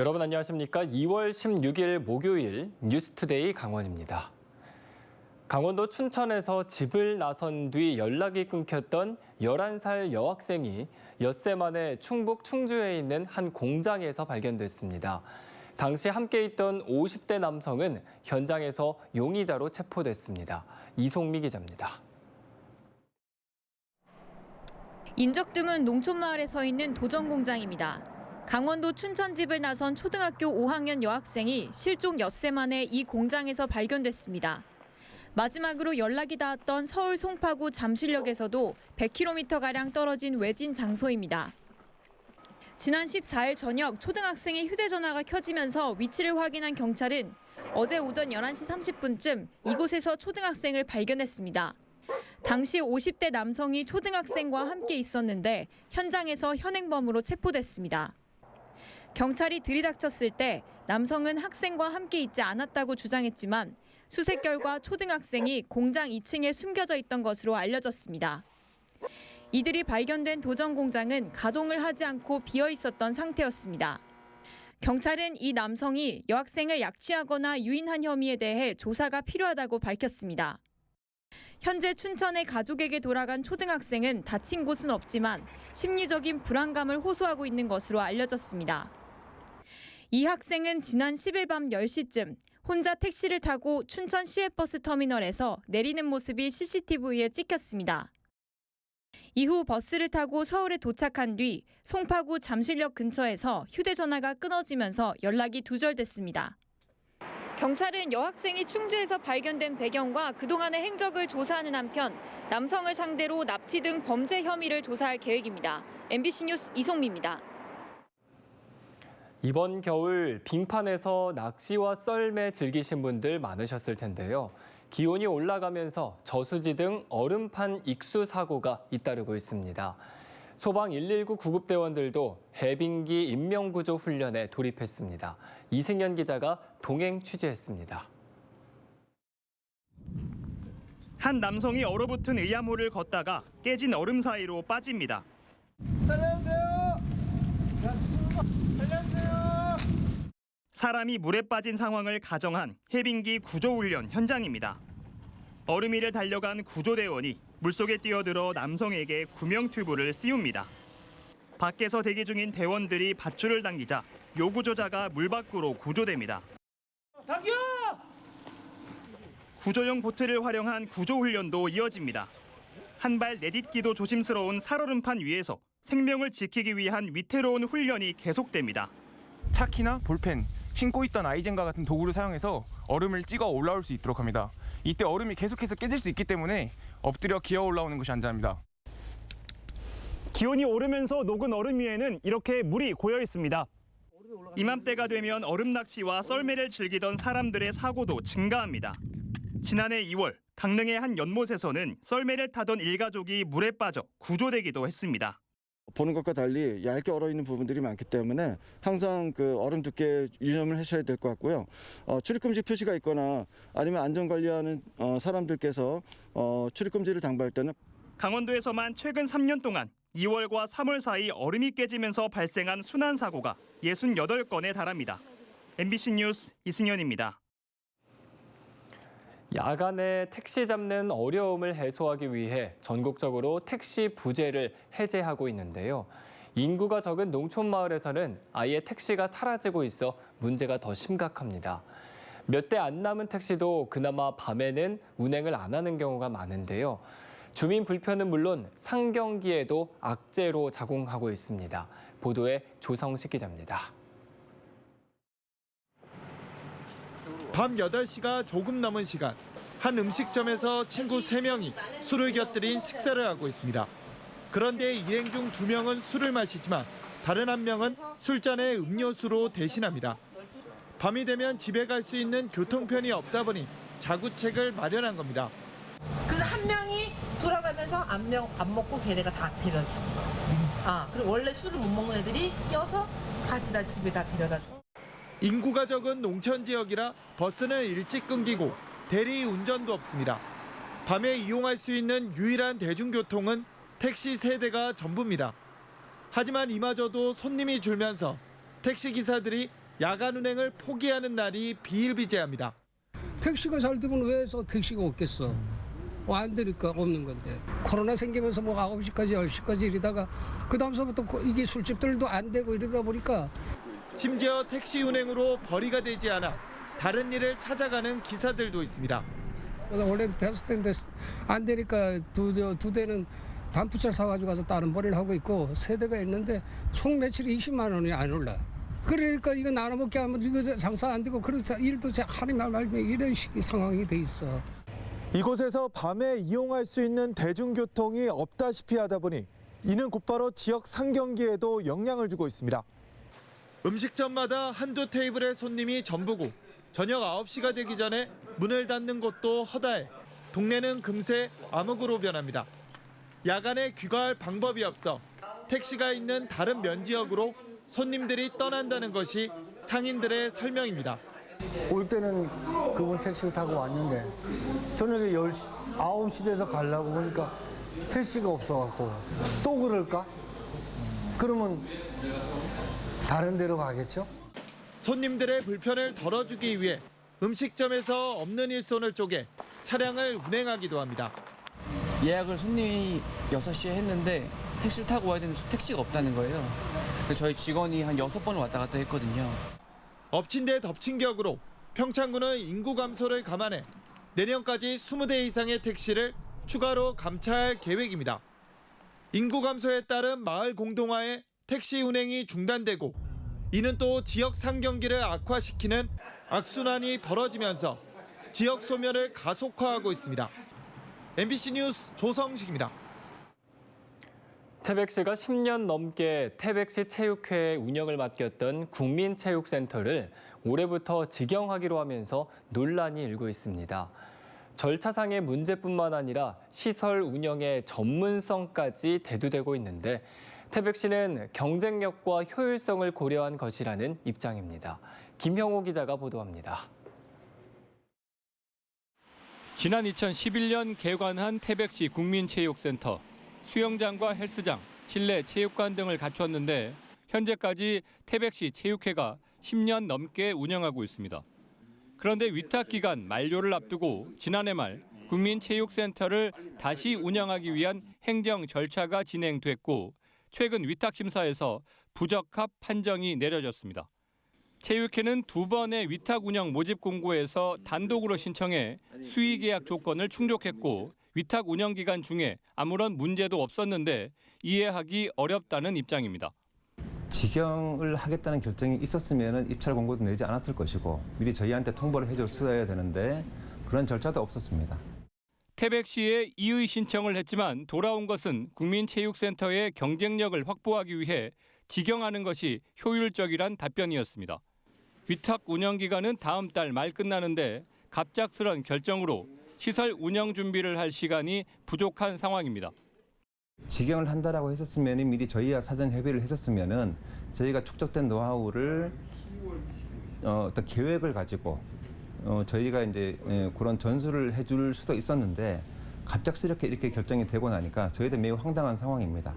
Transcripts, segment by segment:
여러분 안녕하십니까? 2월 16일 목요일 뉴스투데이 강원입니다. 강원도 춘천에서 집을 나선 뒤 연락이 끊겼던 11살 여학생이 엿새 만에 충북 충주에 있는 한 공장에서 발견됐습니다. 당시 함께 있던 50대 남성은 현장에서 용의자로 체포됐습니다. 이송미 기자입니다. 인적 드문 농촌마을에 서 있는 도전 공장입니다. 강원도 춘천집을 나선 초등학교 5학년 여학생이 실종 엿새 만에 이 공장에서 발견됐습니다. 마지막으로 연락이 닿았던 서울 송파구 잠실역에서도 100km가량 떨어진 외진 장소입니다. 지난 14일 저녁 초등학생의 휴대전화가 켜지면서 위치를 확인한 경찰은 어제 오전 11시 30분쯤 이곳에서 초등학생을 발견했습니다. 당시 50대 남성이 초등학생과 함께 있었는데 현장에서 현행범으로 체포됐습니다. 경찰이 들이닥쳤을 때 남성은 학생과 함께 있지 않았다고 주장했지만 수색 결과 초등학생이 공장 2층에 숨겨져 있던 것으로 알려졌습니다. 이들이 발견된 도전 공장은 가동을 하지 않고 비어 있었던 상태였습니다. 경찰은 이 남성이 여학생을 약취하거나 유인한 혐의에 대해 조사가 필요하다고 밝혔습니다. 현재 춘천의 가족에게 돌아간 초등학생은 다친 곳은 없지만 심리적인 불안감을 호소하고 있는 것으로 알려졌습니다. 이 학생은 지난 10일 밤 10시쯤 혼자 택시를 타고 춘천 시외버스 터미널에서 내리는 모습이 CCTV에 찍혔습니다. 이후 버스를 타고 서울에 도착한 뒤 송파구 잠실역 근처에서 휴대전화가 끊어지면서 연락이 두절됐습니다. 경찰은 여학생이 충주에서 발견된 배경과 그동안의 행적을 조사하는 한편 남성을 상대로 납치 등 범죄 혐의를 조사할 계획입니다. MBC 뉴스 이송미입니다. 이번 겨울 빙판에서 낚시와 썰매 즐기신 분들 많으셨을 텐데요. 기온이 올라가면서 저수지 등 얼음판 익수 사고가 잇따르고 있습니다. 소방 119 구급대원들도 해빙기 인명구조 훈련에 돌입했습니다. 이승현 기자가 동행 취재했습니다. 한 남성이 얼어붙은 의암호를 걷다가 깨진 얼음 사이로 빠집니다. 사람이 물에 빠진 상황을 가정한 해빙기 구조훈련 현장입니다. 얼음 위를 달려간 구조대원이 물속에 뛰어들어 남성에게 구명 튜브를 씌웁니다. 밖에서 대기 중인 대원들이 밧줄을 당기자 요구조자가 물 밖으로 구조됩니다. 구조용 보트를 활용한 구조 훈련도 이어집니다. 한 발 내딛기도 조심스러운 살얼음판 위에서 생명을 지키기 위한 위태로운 훈련이 계속됩니다. 차키나 볼펜, 신고 있던 아이젠과 같은 도구를 사용해서 얼음을 찍어 올라올 수 있도록 합니다. 이때 얼음이 계속해서 깨질 수 있기 때문에 엎드려 기어 올라오는 것이 안전합니다. 기온이 오르면서 녹은 얼음 위에는 이렇게 물이 고여 있습니다. 이맘때가 되면 얼음 낚시와 썰매를 즐기던 사람들의 사고도 증가합니다. 지난해 2월 강릉의 한 연못에서는 썰매를 타던 일가족이 물에 빠져 구조되기도 했습니다. 보는 것과 달리 얇게 얼어 있는 부분들이 많기 때문에 항상 그 얼음 두께 유념을 하셔야 될 것 같고요. 어, 출입금지 표시가 있거나 아니면 안전 관리하는 어, 사람들께서 어, 출입금지를 당부할 때는 강원도에서만 최근 3년 동안 2월과 3월 사이 얼음이 깨지면서 발생한 순환 사고가 68건에 달합니다. MBC 뉴스 이승현입니다. 야간에 택시 잡는 어려움을 해소하기 위해 전국적으로 택시 부재를 해제하고 있는데요. 인구가 적은 농촌 마을에서는 아예 택시가 사라지고 있어 문제가 더 심각합니다. 몇 대 안 남은 택시도 그나마 밤에는 운행을 안 하는 경우가 많은데요. 주민 불편은 물론 상경기에도 악재로 작용하고 있습니다. 보도에 조성식 기자입니다. 밤 8시가 조금 넘은 시간 한 음식점에서 친구 3명이 술을 곁들인 식사를 하고 있습니다. 그런데 일행 중 2명은 술을 마시지만 다른 한 명은 술잔에 음료수로 대신합니다. 밤이 되면 집에 갈 수 있는 교통편이 없다 보니 자구책을 마련한 겁니다. 그래서 한 명이 돌아가면서 안, 명, 안 먹고 걔네가 다 데려주고 아 그리고 원래 술을 못 먹는 애들이 껴서 같이 다 집에 다 데려다 주고 인구가 적은 농촌 지역이라 버스는 일찍 끊기고 대리 운전도 없습니다. 밤에 이용할 수 있는 유일한 대중교통은 택시 세대가 전부입니다. 하지만 이마저도 손님이 줄면서 택시 기사들이 야간 운행을 포기하는 날이 비일비재합니다. 택시가 잘 되면 왜서 택시가 없겠어? 뭐안 되니까 없는 건데 코로나 생기면서 뭐 9시까지 10시까지 이러다가 그 다음서부터 이게 술집들도 안 되고 이러다 보니까 심지어 택시 운행으로 벌이가 되지 않아 다른 일을 찾아가는 기사들도 있습니다. 원래 됐을 텐데 안 되니까 두, 두 대는 단푸차 사가지고 가서 다른 벌이를 하고 있고 세 대가 있는데 총 매출이 20만 원이 안 올라. 그러니까 이거 나눠 먹게 하면 이거 장사 안 되고 그래서 일도 하니 말면 이런 식의 상황이 돼 있어. 이곳에서 밤에 이용할 수 있는 대중교통이 없다시피 하다 보니 이는 곧바로 지역 상경기에도 영향을 주고 있습니다. 음식점마다 한두 테이블의 손님이 전부고 저녁 9시가 되기 전에 문을 닫는 곳도 허다해 동네는 금세 암흑으로 변합니다. 야간에 귀가할 방법이 없어 택시가 있는 다른 면 지역으로 손님들이 떠난다는 것이 상인들의 설명입니다. 올 때는 그분 택시를 타고 왔는데 저녁에 10시, 9시 돼서 가려고 보니까 택시가 없어갖고 또 그럴까? 그러면 다른 데로 가겠죠? 손님들의 불편을 덜어주기 위해 음식점에서 없는 일손을 쪼개 차량을 운행하기도 합니다. 예약을 손님이 6시에 했는데 택시를 타고 와야 되는데 택시가 없다는 거예요. 그래서 저희 직원이 한 6번을 왔다 갔다 했거든요. 엎친 데 덮친 격으로 평창군은 인구 감소를 감안해 내년까지 20대 이상의 택시를 추가로 감차할 계획입니다. 인구 감소에 따른 마을 공동화에 택시 운행이 중단되고 이는 또 지역 상경기를 악화시키는 악순환이 벌어지면서 지역 소멸을 가속화하고 있습니다. MBC 뉴스 조성식입니다. 태백시가 10년 넘게 태백시 체육회 운영을 맡겼던 국민체육센터를 올해부터 직영하기로 하면서 논란이 일고 있습니다. 절차상의 문제뿐만 아니라 시설 운영의 전문성까지 대두되고 있는데 태백시는 경쟁력과 효율성을 고려한 것이라는 입장입니다. 김형호 기자가 보도합니다. 지난 2011년 개관한 태백시 국민체육센터. 수영장과 헬스장, 실내 체육관 등을 갖췄는데 현재까지 태백시 체육회가 10년 넘게 운영하고 있습니다. 그런데 위탁 기간 만료를 앞두고 지난해 말 국민체육센터를 다시 운영하기 위한 행정 절차가 진행됐고 최근 위탁 심사에서 부적합 판정이 내려졌습니다. 체육회는 두 번의 위탁 운영 모집 공고에서 단독으로 신청해 수의 계약 조건을 충족했고 위탁 운영 기간 중에 아무런 문제도 없었는데 이해하기 어렵다는 입장입니다. 직영을 하겠다는 결정이 있었으면 입찰 공고도 내지 않았을 것이고 미리 저희한테 통보를 해줬어야 되는데 그런 절차도 없었습니다. 태백 시에 이의 신청을 했지만 돌아온 것은 국민체육센터의 경쟁력을 확보하기 위해 직영하는 것이 효율적이란 답변이었습니다. 위탁 운영 기간은 다음 달 말 끝나는데 갑작스런 결정으로 시설 운영 준비를 할 시간이 부족한 상황입니다. 직영을 한다라고 했었으면 미리 저희와 사전 협의를 했었으면은 저희가 축적된 노하우를 어, 어떤 계획을 가지고 어, 저희가 이제 예, 그런 전수를 해줄 수도 있었는데 갑작스럽게 이렇게 결정이 되고 나니까 저희도 매우 황당한 상황입니다.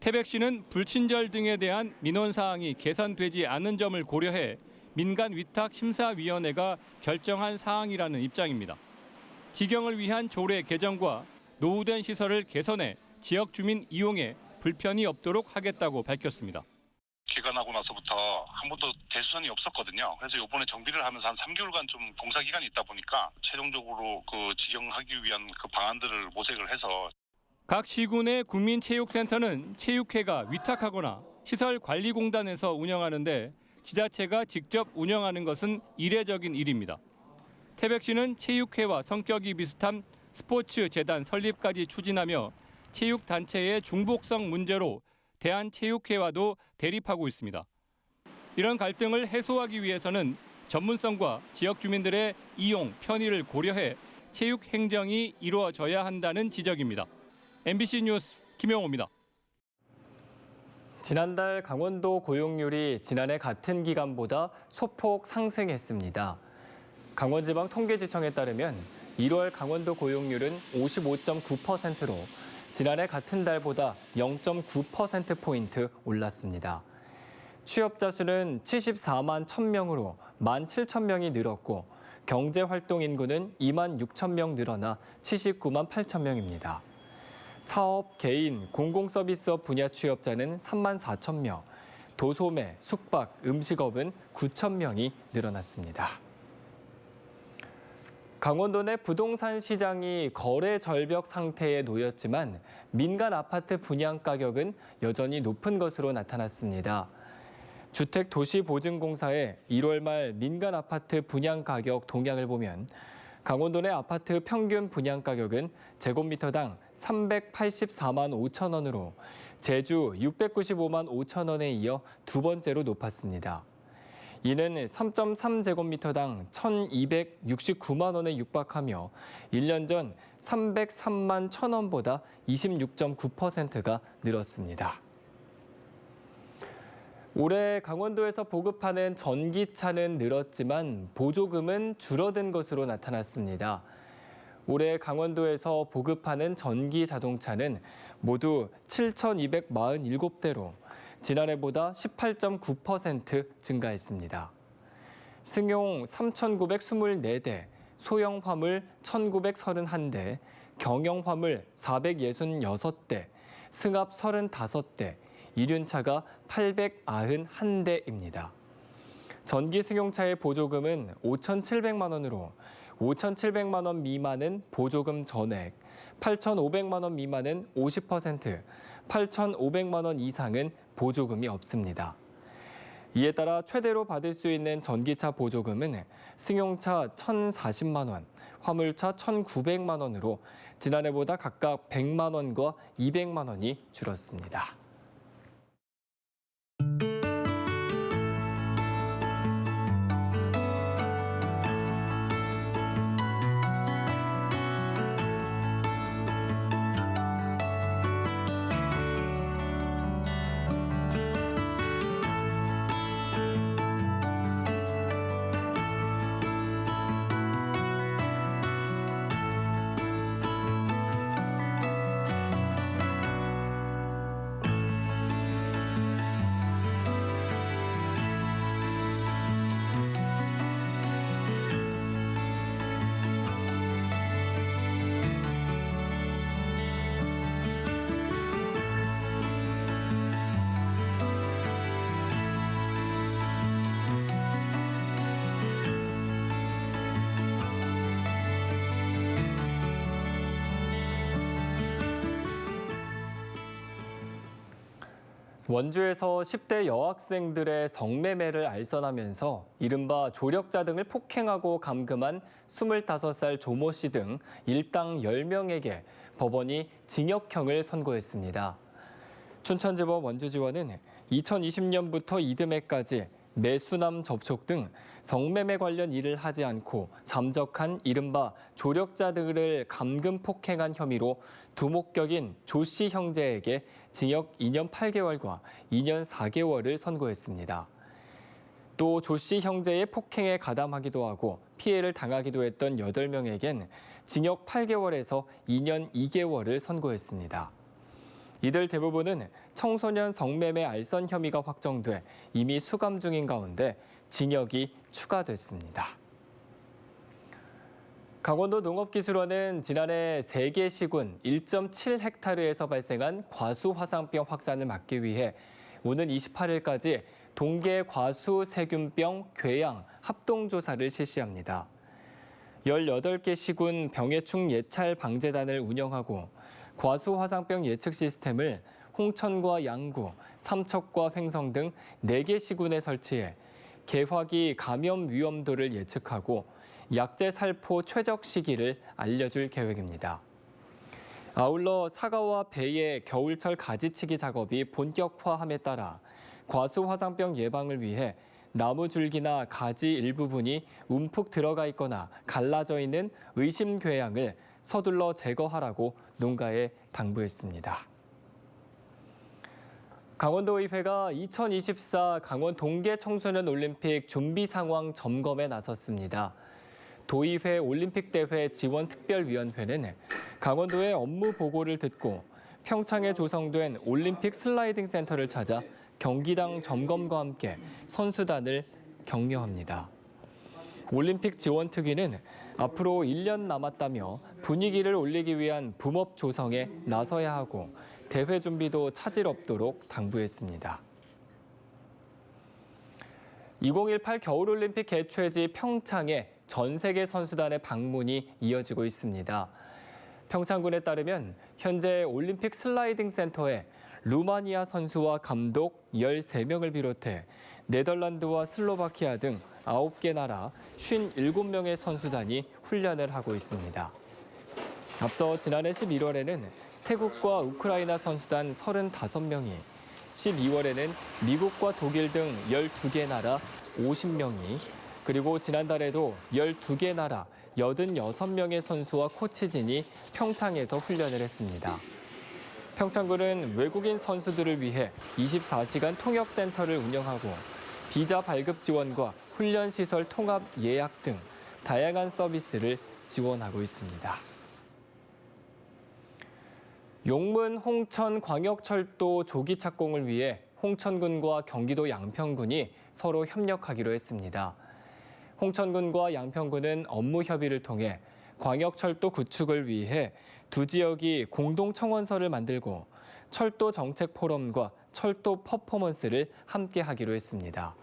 태백시는 불친절 등에 대한 민원 사항이 개선되지 않은 점을 고려해 민간 위탁 심사위원회가 결정한 사항이라는 입장입니다. 직영을 위한 조례 개정과 노후된 시설을 개선해 지역 주민 이용에 불편이 없도록 하겠다고 밝혔습니다. 개관하고 나서부터 한 번도 대수선이 없었거든요. 그래서 이번에 정비를 하면서 한 3개월간 좀 공사 기간이 있다 보니까 최종적으로 그 직영하기 위한 그 방안들을 모색을 해서 각 시군의 국민체육센터는 체육회가 위탁하거나 시설관리공단에서 운영하는데 지자체가 직접 운영하는 것은 이례적인 일입니다. 태백 시는 체육회와 성격이 비슷한 스포츠 재단 설립까지 추진하며 체육 단체의 중복성 문제로 대한체육회와도 대립하고 있습니다. 이런 갈등을 해소하기 위해서는 전문성과 지역 주민들의 이용 편의를 고려해 체육 행정이 이루어져야 한다는 지적입니다. MBC 뉴스 김영호입니다. 지난달 강원도 고용률이 지난해 같은 기간보다 소폭 상승했습니다. 강원지방 통계지청에 따르면 1월 강원도 고용률은 55.9%로 지난해 같은 달보다 0.9%포인트 올랐습니다. 취업자 수는 74만 1000명으로 1만 7천 명이 늘었고 경제활동 인구는 2만 6천 명 늘어나 79만 8천 명입니다. 사업, 개인, 공공서비스업 분야 취업자는 3만 4천 명, 도소매, 숙박, 음식업은 9천 명이 늘어났습니다. 강원도 내 부동산 시장이 거래 절벽 상태에 놓였지만 민간 아파트 분양 가격은 여전히 높은 것으로 나타났습니다. 주택도시보증공사의 1월 말 민간 아파트 분양 가격 동향을 보면 강원도 내 아파트 평균 분양 가격은 제곱미터당 384만 5천 원으로 제주 695만 5천 원에 이어 두 번째로 높았습니다. 이는 3.3제곱미터당 1,269만 원에 육박하며 1년 전 303만 1천 원보다 26.9%가 늘었습니다. 올해 강원도에서 보급하는 전기차는 늘었지만 보조금은 줄어든 것으로 나타났습니다. 올해 강원도에서 보급하는 전기 자동차는 모두 7,247대로 지난해보다 18.9% 증가했습니다. 승용 3,924대, 소형 화물 1,931대, 경영 화물 466대, 승합 35대, 이륜차가 891대입니다. 전기 승용차의 보조금은 5,700만 원으로 5,700만 원 미만은 보조금 전액, 8,500만 원 미만은 50%, 8,500만 원 이상은 보조금이 없습니다. 이에 따라 최대로 받을 수 있는 전기차 보조금은 승용차 1,040만 원, 화물차 1,900만 원으로 지난해보다 각각 100만 원과 200만 원이 줄었습니다. 원주에서 10대 여학생들의 성매매를 알선하면서 이른바 조력자 등을 폭행하고 감금한 25살 조모 씨 등 일당 10명에게 법원이 징역형을 선고했습니다. 춘천지법 원주지원은 2020년부터 이듬해까지 매수남 접촉 등 성매매 관련 일을 하지 않고 잠적한 이른바 조력자 등을 감금 폭행한 혐의로 두목격인 조 씨 형제에게 징역 2년 8개월과 2년 4개월을 선고했습니다. 또 조 씨 형제의 폭행에 가담하기도 하고 피해를 당하기도 했던 8명에겐 징역 8개월에서 2년 2개월을 선고했습니다. 이들 대부분은 청소년 성매매 알선 혐의가 확정돼 이미 수감 중인 가운데 징역이 추가됐습니다. 강원도 농업기술원은 지난해 세계 시군 1.7헥타르에서 발생한 과수 화상병 확산을 막기 위해 오는 28일까지 동계 과수 세균병 궤양 합동조사를 실시합니다. 18개 시군 병해충 예찰 방재단을 운영하고 과수 화상병 예측 시스템을 홍천과 양구, 삼척과 횡성 등 4개 시군에 설치해 개화기 감염 위험도를 예측하고 약제 살포 최적 시기를 알려줄 계획입니다. 아울러 사과와 배의 겨울철 가지치기 작업이 본격화함에 따라 과수 화상병 예방을 위해 나무 줄기나 가지 일부분이 움푹 들어가 있거나 갈라져 있는 의심 궤양을 서둘러 제거하라고 농가에 당부했습니다. 강원도의회가 2024 강원 동계 청소년 올림픽 준비 상황 점검에 나섰습니다. 도의회 올림픽 대회 지원 특별위원회는 강원도의 업무 보고를 듣고 평창에 조성된 올림픽 슬라이딩 센터를 찾아 경기당 점검과 함께 선수단을 격려합니다. 올림픽 지원 특위는 앞으로 1년 남았다며 분위기를 올리기 위한 붐업 조성에 나서야 하고 대회 준비도 차질 없도록 당부했습니다. 2018 겨울올림픽 개최지 평창에 전 세계 선수단의 방문이 이어지고 있습니다. 평창군에 따르면 현재 올림픽 슬라이딩 센터에 루마니아 선수와 감독 13명을 비롯해 네덜란드와 슬로바키아 등 9개 나라 57명의 선수단이 훈련을 하고 있습니다. 앞서 지난해 11월에는 태국과 우크라이나 선수단 35명이 12월에는 미국과 독일 등 12개 나라 50명이 그리고 지난달에도 12개 나라 86명의 선수와 코치진이 평창에서 훈련을 했습니다. 평창군은 외국인 선수들을 위해 24시간 통역센터를 운영하고 비자 발급 지원과 훈련 시설 통합 예약 등 다양한 서비스를 지원하고 있습니다. 용문 홍천 광역철도 조기 착공을 위해 홍천군과 경기도 양평군이 서로 협력하기로 했습니다. 홍천군과 양평군은 업무 협의를 통해 광역철도 구축을 위해 두 지역이 공동 청원서를 만들고 철도 정책 포럼과 철도 퍼포먼스를 함께 하기로 했습니다.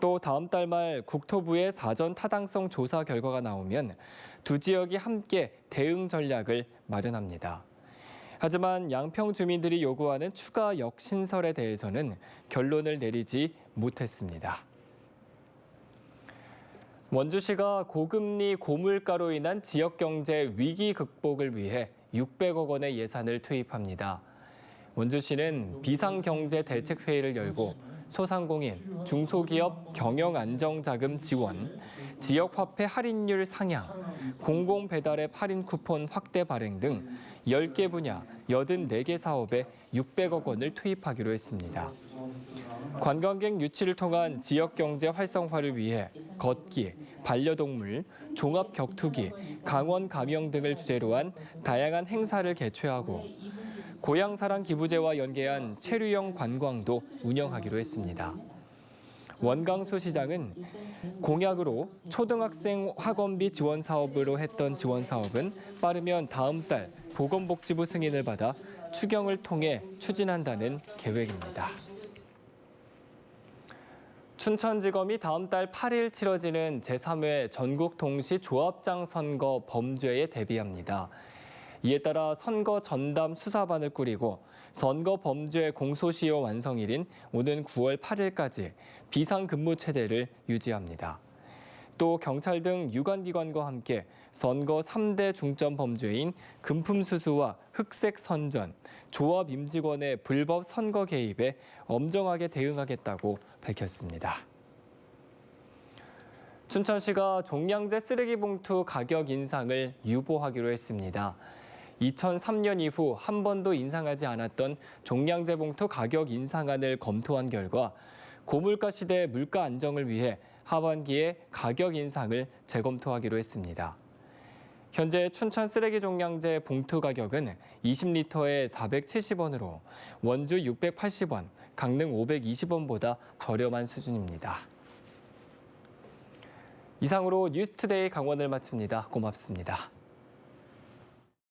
또 다음 달 말 국토부의 사전 타당성 조사 결과가 나오면 두 지역이 함께 대응 전략을 마련합니다. 하지만 양평 주민들이 요구하는 추가 역신설에 대해서는 결론을 내리지 못했습니다. 원주시가 고금리 고물가로 인한 지역 경제 위기 극복을 위해 600억 원의 예산을 투입합니다. 원주시는 비상경제대책회의를 열고 소상공인, 중소기업 경영 안정 자금 지원, 지역 화폐 할인율 상향, 공공 배달앱 할인 쿠폰 확대 발행 등 10개 분야 84개 사업에 600억 원을 투입하기로 했습니다. 관광객 유치를 통한 지역 경제 활성화를 위해 걷기, 반려동물, 종합 격투기, 강원 감영 등을 주제로 한 다양한 행사를 개최하고 고향사랑 기부제와 연계한 체류형 관광도 운영하기로 했습니다. 원강수 시장은 공약으로 초등학생 학원비 지원 사업으로 했던 지원 사업은 빠르면 다음 달 보건복지부 승인을 받아 추경을 통해 추진한다는 계획입니다. 춘천지검이 다음 달 8일 치러지는 제3회 전국 동시 조합장 선거 범죄에 대비합니다. 이에 따라 선거 전담 수사반을 꾸리고 선거 범죄 공소시효 완성일인 오는 9월 8일까지 비상근무 체제를 유지합니다. 또 경찰 등 유관기관과 함께 선거 3대 중점 범죄인 금품수수와 흑색 선전, 조합 임직원의 불법 선거 개입에 엄정하게 대응하겠다고 밝혔습니다. 춘천시가 종량제 쓰레기 봉투 가격 인상을 유보하기로 했습니다. 2003년 이후 한 번도 인상하지 않았던 종량제 봉투 가격 인상안을 검토한 결과 고물가 시대 물가 안정을 위해 하반기에 가격 인상을 재검토하기로 했습니다. 현재 춘천 쓰레기 종량제 봉투 가격은 20리터에 470원으로 원주 680원, 강릉 520원보다 저렴한 수준입니다. 이상으로 뉴스투데이 강원을 마칩니다. 고맙습니다.